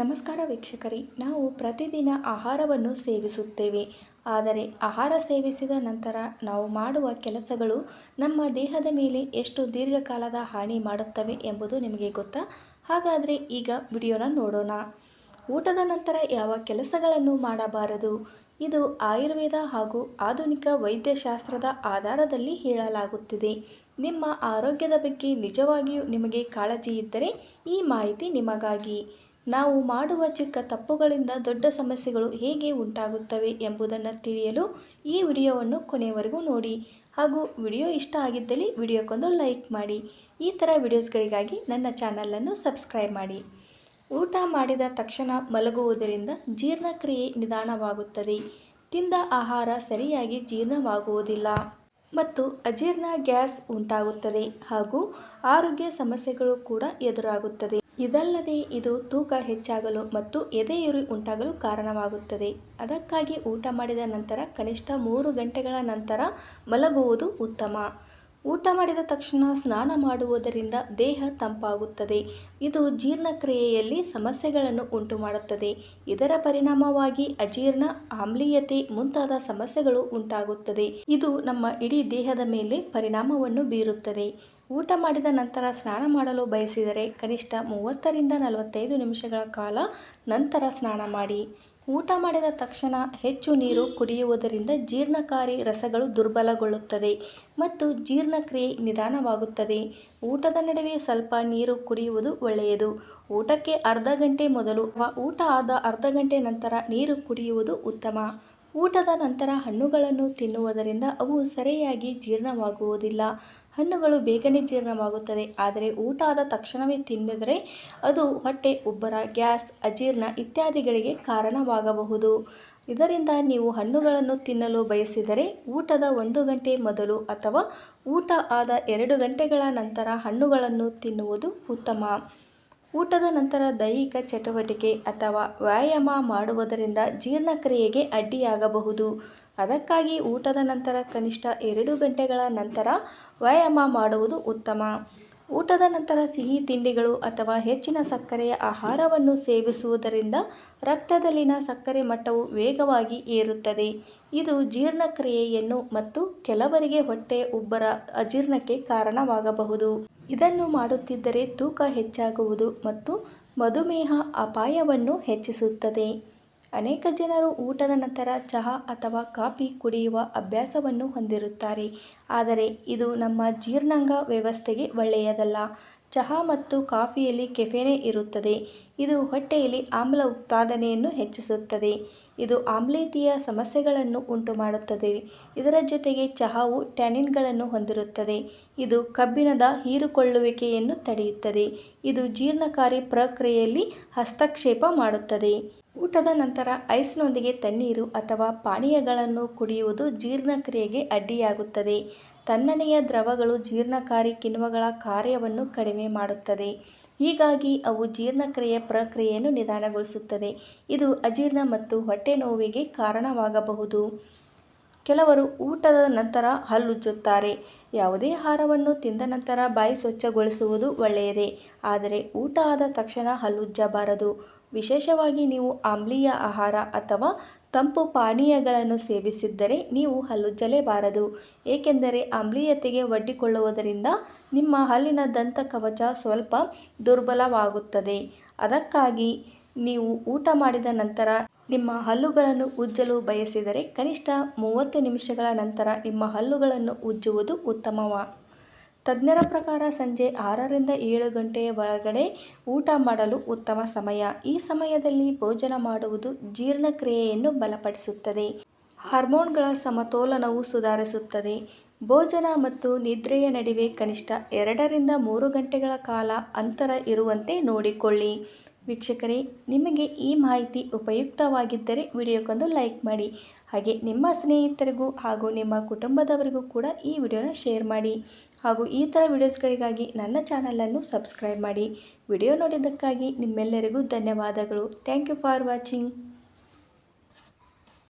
ನಮಸ್ಕಾರ ವೀಕ್ಷಕರಿ, ನಾವು ಪ್ರತಿದಿನ ಆಹಾರವನ್ನು ಸೇವಿಸುತ್ತೇವೆ. ಆದರೆ ಆಹಾರ ಸೇವಿಸಿದ ನಂತರ ನಾವು ಮಾಡುವ ಕೆಲಸಗಳು ನಮ್ಮ ದೇಹದ ಮೇಲೆ ಎಷ್ಟು ದೀರ್ಘಕಾಲದ ಹಾನಿ ಮಾಡುತ್ತವೆ ಎಂಬುದು ನಿಮಗೆ ಗೊತ್ತಾ? ಹಾಗಾದರೆ ಈಗ ವಿಡಿಯೋನ ನೋಡೋಣ. ಊಟದ ನಂತರ ಯಾವ ಕೆಲಸಗಳನ್ನು ಮಾಡಬಾರದು? ಇದು ಆಯುರ್ವೇದ ಹಾಗೂ ಆಧುನಿಕ ವೈದ್ಯಶಾಸ್ತ್ರದ ಆಧಾರದಲ್ಲಿ ಹೇಳಲಾಗುತ್ತಿದೆ. ನಿಮ್ಮ ಆರೋಗ್ಯದ ಬಗ್ಗೆ ನಿಜವಾಗಿಯೂ ನಿಮಗೆ ಕಾಳಜಿ ಇದ್ದರೆ ಈ ಮಾಹಿತಿ ನಿಮಗಾಗಿ. ನಾವು ಮಾಡುವ ಚಿಕ್ಕ ತಪ್ಪುಗಳಿಂದ ದೊಡ್ಡ ಸಮಸ್ಯೆಗಳು ಹೇಗೆ ಉಂಟಾಗುತ್ತವೆ ಎಂಬುದನ್ನು ತಿಳಿಯಲು ಈ ವಿಡಿಯೋವನ್ನು ಕೊನೆಯವರೆಗೂ ನೋಡಿ. ಹಾಗೂ ವಿಡಿಯೋ ಇಷ್ಟ ಆಗಿದ್ದಲ್ಲಿ ವಿಡಿಯೋಕ್ಕೊಂದು ಲೈಕ್ ಮಾಡಿ. ಈ ಥರ ವಿಡಿಯೋಸ್ಗಳಿಗಾಗಿ ನನ್ನ ಚಾನಲನ್ನು ಸಬ್ಸ್ಕ್ರೈಬ್ ಮಾಡಿ. ಊಟ ಮಾಡಿದ ತಕ್ಷಣ ಮಲಗುವುದರಿಂದ ಜೀರ್ಣಕ್ರಿಯೆ ನಿಧಾನವಾಗುತ್ತದೆ. ತಿಂದ ಆಹಾರ ಸರಿಯಾಗಿ ಜೀರ್ಣವಾಗುವುದಿಲ್ಲ. ಮತ್ತು ಅಜೀರ್ಣ ಗ್ಯಾಸ್ ಉಂಟಾಗುತ್ತದೆ ಹಾಗೂ ಆರೋಗ್ಯ ಸಮಸ್ಯೆಗಳು ಕೂಡ ಎದುರಾಗುತ್ತದೆ. ಇದಲ್ಲದೆ ಇದು ತೂಕ ಹೆಚ್ಚಾಗಲು ಮತ್ತು ಎದೆಯುರಿ ಉಂಟಾಗಲು ಕಾರಣವಾಗುತ್ತದೆ. ಅದಕ್ಕಾಗಿ ಊಟ ಮಾಡಿದ ನಂತರ ಕನಿಷ್ಠ ಮೂರು ಗಂಟೆಗಳ ನಂತರ ಮಲಗುವುದು ಉತ್ತಮ. ಊಟ ಮಾಡಿದ ತಕ್ಷಣ ಸ್ನಾನ ಮಾಡುವುದರಿಂದ ದೇಹ ತಂಪಾಗುತ್ತದೆ. ಇದು ಜೀರ್ಣಕ್ರಿಯೆಯಲ್ಲಿ ಸಮಸ್ಯೆಗಳನ್ನು ಉಂಟು ಮಾಡುತ್ತದೆ ಇದರ ಪರಿಣಾಮವಾಗಿ ಅಜೀರ್ಣ, ಆಮ್ಲೀಯತೆ ಮುಂತಾದ ಸಮಸ್ಯೆಗಳು ಉಂಟಾಗುತ್ತದೆ. ಇದು ನಮ್ಮ ಇಡೀ ದೇಹದ ಮೇಲೆ ಪರಿಣಾಮವನ್ನು ಬೀರುತ್ತದೆ. ಊಟ ಮಾಡಿದ ನಂತರ ಸ್ನಾನ ಮಾಡಲು ಬಯಸಿದರೆ ಕನಿಷ್ಠ ಮೂವತ್ತರಿಂದ ನಲವತ್ತೈದು ನಿಮಿಷಗಳ ಕಾಲ ನಂತರ ಸ್ನಾನ ಮಾಡಿ. ಊಟ ಮಾಡಿದ ತಕ್ಷಣ ಹೆಚ್ಚು ನೀರು ಕುಡಿಯುವುದರಿಂದ ಜೀರ್ಣಕಾರಿ ರಸಗಳು ದುರ್ಬಲಗೊಳ್ಳುತ್ತದೆ ಮತ್ತು ಜೀರ್ಣಕ್ರಿಯೆ ನಿಧಾನವಾಗುತ್ತದೆ. ಊಟದ ನಡುವೆ ಸ್ವಲ್ಪ ನೀರು ಕುಡಿಯುವುದು ಒಳ್ಳೆಯದು. ಊಟಕ್ಕೆ ಅರ್ಧ ಗಂಟೆ ಮೊದಲು ಊಟ ಆದ ಅರ್ಧ ಗಂಟೆ ನಂತರ ನೀರು ಕುಡಿಯುವುದು ಉತ್ತಮ. ಊಟದ ನಂತರ ಹಣ್ಣುಗಳನ್ನು ತಿನ್ನುವುದರಿಂದ ಅವು ಸರಿಯಾಗಿ ಜೀರ್ಣವಾಗುವುದಿಲ್ಲ. ಹಣ್ಣುಗಳು ಬೇಗನೆ ಜೀರ್ಣವಾಗುತ್ತದೆ. ಆದರೆ ಊಟ ಆದ ತಕ್ಷಣವೇ ತಿನ್ನಿದರೆ ಅದು ಹೊಟ್ಟೆ, ಉಬ್ಬರ, ಗ್ಯಾಸ್, ಅಜೀರ್ಣ ಇತ್ಯಾದಿಗಳಿಗೆ ಕಾರಣವಾಗಬಹುದು. ಇದರಿಂದ ನೀವು ಹಣ್ಣುಗಳನ್ನು ತಿನ್ನಲು ಬಯಸಿದರೆ ಊಟದ ಒಂದು ಗಂಟೆ ಮೊದಲು ಅಥವಾ ಊಟ ಆದ ಎರಡು ಗಂಟೆಗಳ ನಂತರ ಹಣ್ಣುಗಳನ್ನು ತಿನ್ನುವುದು ಉತ್ತಮ. ಊಟದ ನಂತರ ದೈಹಿಕ ಚಟುವಟಿಕೆ ಅಥವಾ ವ್ಯಾಯಾಮ ಮಾಡುವುದರಿಂದ ಜೀರ್ಣಕ್ರಿಯೆಗೆ ಅಡ್ಡಿಯಾಗಬಹುದು. ಅದಕ್ಕಾಗಿ ಊಟದ ನಂತರ ಕನಿಷ್ಠ ಎರಡು ಗಂಟೆಗಳ ನಂತರ ವ್ಯಾಯಾಮ ಮಾಡುವುದು ಉತ್ತಮ. ಊಟದ ನಂತರ ಸಿಹಿ ತಿಂಡಿಗಳು ಅಥವಾ ಹೆಚ್ಚಿನ ಸಕ್ಕರೆಯ ಆಹಾರವನ್ನು ಸೇವಿಸುವುದರಿಂದ ರಕ್ತದಲ್ಲಿನ ಸಕ್ಕರೆ ಮಟ್ಟವು ವೇಗವಾಗಿ ಏರುತ್ತದೆ. ಇದು ಜೀರ್ಣಕ್ರಿಯೆಯನ್ನು ಮತ್ತು ಕೆಲವರಿಗೆ ಹೊಟ್ಟೆ ಉಬ್ಬರ ಅಜೀರ್ಣಕ್ಕೆ ಕಾರಣವಾಗಬಹುದು. ಇದನ್ನು ಮಾಡುತ್ತಿದ್ದರೆ ತೂಕ ಹೆಚ್ಚಾಗುವುದು ಮತ್ತು ಮಧುಮೇಹ ಅಪಾಯವನ್ನು ಹೆಚ್ಚಿಸುತ್ತದೆ. ಅನೇಕ ಜನರು ಊಟದ ನಂತರ ಚಹಾ ಅಥವಾ ಕಾಫಿ ಕುಡಿಯುವ ಅಭ್ಯಾಸವನ್ನು ಹೊಂದಿರುತ್ತಾರೆ. ಆದರೆ ಇದು ನಮ್ಮ ಜೀರ್ಣಾಂಗ ವ್ಯವಸ್ಥೆಗೆ ಒಳ್ಳೆಯದಲ್ಲ. ಚಹಾ ಮತ್ತು ಕಾಫಿಯಲ್ಲಿ ಕೆಫೆನೆ ಇರುತ್ತದೆ. ಇದು ಹೊಟ್ಟೆಯಲ್ಲಿ ಆಮ್ಲ ಉತ್ಪಾದನೆಯನ್ನು ಹೆಚ್ಚಿಸುತ್ತದೆ. ಇದು ಆಮ್ಲೀಯತೆಯ ಸಮಸ್ಯೆಗಳನ್ನು ಉಂಟುಮಾಡುತ್ತದೆ. ಇದರ ಜೊತೆಗೆ ಚಹಾವು ಟ್ಯಾನಿನ್ಗಳನ್ನು ಹೊಂದಿರುತ್ತದೆ. ಇದು ಕಬ್ಬಿಣದ ಹೀರಿಕೊಳ್ಳುವಿಕೆಯನ್ನು ತಡೆಯುತ್ತದೆ. ಇದು ಜೀರ್ಣಕಾರಿ ಪ್ರಕ್ರಿಯೆಯಲ್ಲಿ ಹಸ್ತಕ್ಷೇಪ ಮಾಡುತ್ತದೆ. ಊಟದ ನಂತರ ಐಸ್ನೊಂದಿಗೆ ತಣ್ಣೀರು ಅಥವಾ ಪಾನೀಯಗಳನ್ನು ಕುಡಿಯುವುದು ಜೀರ್ಣಕ್ರಿಯೆಗೆ ಅಡ್ಡಿಯಾಗುತ್ತದೆ. ತಣ್ಣನೆಯ ದ್ರವಗಳು ಜೀರ್ಣಕಾರಿ ಕಿಣ್ವಗಳ ಕಾರ್ಯವನ್ನು ಕಡಿಮೆ ಮಾಡುತ್ತದೆ. ಹೀಗಾಗಿ ಅವು ಜೀರ್ಣಕ್ರಿಯೆ ಪ್ರಕ್ರಿಯೆಯನ್ನು ನಿಧಾನಗೊಳಿಸುತ್ತದೆ. ಇದು ಅಜೀರ್ಣ ಮತ್ತು ಹೊಟ್ಟೆ ನೋವಿಗೆ ಕಾರಣವಾಗಬಹುದು. ಕೆಲವರು ಊಟದ ನಂತರ ಹಲ್ಲುಜ್ಜುತ್ತಾರೆ. ಯಾವುದೇ ಆಹಾರವನ್ನು ತಿಂದ ನಂತರ ಬಾಯಿ ಸ್ವಚ್ಛಗೊಳಿಸುವುದು ಒಳ್ಳೆಯದೇ. ಆದರೆ ಊಟ ಆದ ತಕ್ಷಣ ಹಲ್ಲುಜ್ಜಬಾರದು. ವಿಶೇಷವಾಗಿ ನೀವು ಆಮ್ಲೀಯ ಆಹಾರ ಅಥವಾ ತಂಪು ಪಾನೀಯಗಳನ್ನು ಸೇವಿಸಿದ್ದರೆ ನೀವು ಹಲ್ಲುಜ್ಜಲೇಬಾರದು. ಏಕೆಂದರೆ ಆಮ್ಲೀಯತೆಗೆ ಒಡ್ಡಿಕೊಳ್ಳುವುದರಿಂದ ನಿಮ್ಮ ಹಲ್ಲಿನ ದಂತ ಕವಚ ಸ್ವಲ್ಪ ದುರ್ಬಲವಾಗುತ್ತದೆ. ಅದಕ್ಕಾಗಿ ನೀವು ಊಟ ಮಾಡಿದ ನಂತರ ನಿಮ್ಮ ಹಲ್ಲುಗಳನ್ನು ಉಜ್ಜಲು ಬಯಸಿದರೆ ಕನಿಷ್ಠ ಮೂವತ್ತು ನಿಮಿಷಗಳ ನಂತರ ನಿಮ್ಮ ಹಲ್ಲುಗಳನ್ನು ಉಜ್ಜುವುದು ಉತ್ತಮವ. ತಜ್ಞರ ಪ್ರಕಾರ ಸಂಜೆ ಆರರಿಂದ ಏಳು ಗಂಟೆಯ ಒಳಗಡೆ ಊಟ ಮಾಡಲು ಉತ್ತಮ ಸಮಯ. ಈ ಸಮಯದಲ್ಲಿ ಭೋಜನ ಮಾಡುವುದು ಜೀರ್ಣಕ್ರಿಯೆಯನ್ನು ಬಲಪಡಿಸುತ್ತದೆ. ಹಾರ್ಮೋನ್ಗಳ ಸಮತೋಲನವು ಸುಧಾರಿಸುತ್ತದೆ. ಭೋಜನ ಮತ್ತು ನಿದ್ರೆಯ ನಡುವೆ ಕನಿಷ್ಠ ಎರಡರಿಂದ ಮೂರು ಗಂಟೆಗಳ ಕಾಲ ಅಂತರ ಇರುವಂತೆ ನೋಡಿಕೊಳ್ಳಿ. ವೀಕ್ಷಕರೇ, ನಿಮಗೆ ಈ ಮಾಹಿತಿ ಉಪಯುಕ್ತವಾಗಿದ್ದರೆ ವಿಡಿಯೋಕ್ಕೊಂದು ಲೈಕ್ ಮಾಡಿ. ಹಾಗೆ ನಿಮ್ಮ ಸ್ನೇಹಿತರಿಗೂ ಹಾಗೂ ನಿಮ್ಮ ಕುಟುಂಬದವರಿಗೂ ಕೂಡ ಈ ವಿಡಿಯೋನ ಶೇರ್ ಮಾಡಿ. ಹಾಗೂ ಈ ಥರ ವಿಡಿಯೋಸ್ಗಳಿಗಾಗಿ ನನ್ನ ಚಾನಲನ್ನು ಸಬ್ಸ್ಕ್ರೈಬ್ ಮಾಡಿ. ವಿಡಿಯೋ ನೋಡಿದ್ದಕ್ಕಾಗಿ ನಿಮ್ಮೆಲ್ಲರಿಗೂ ಧನ್ಯವಾದಗಳು. Thank you for watching.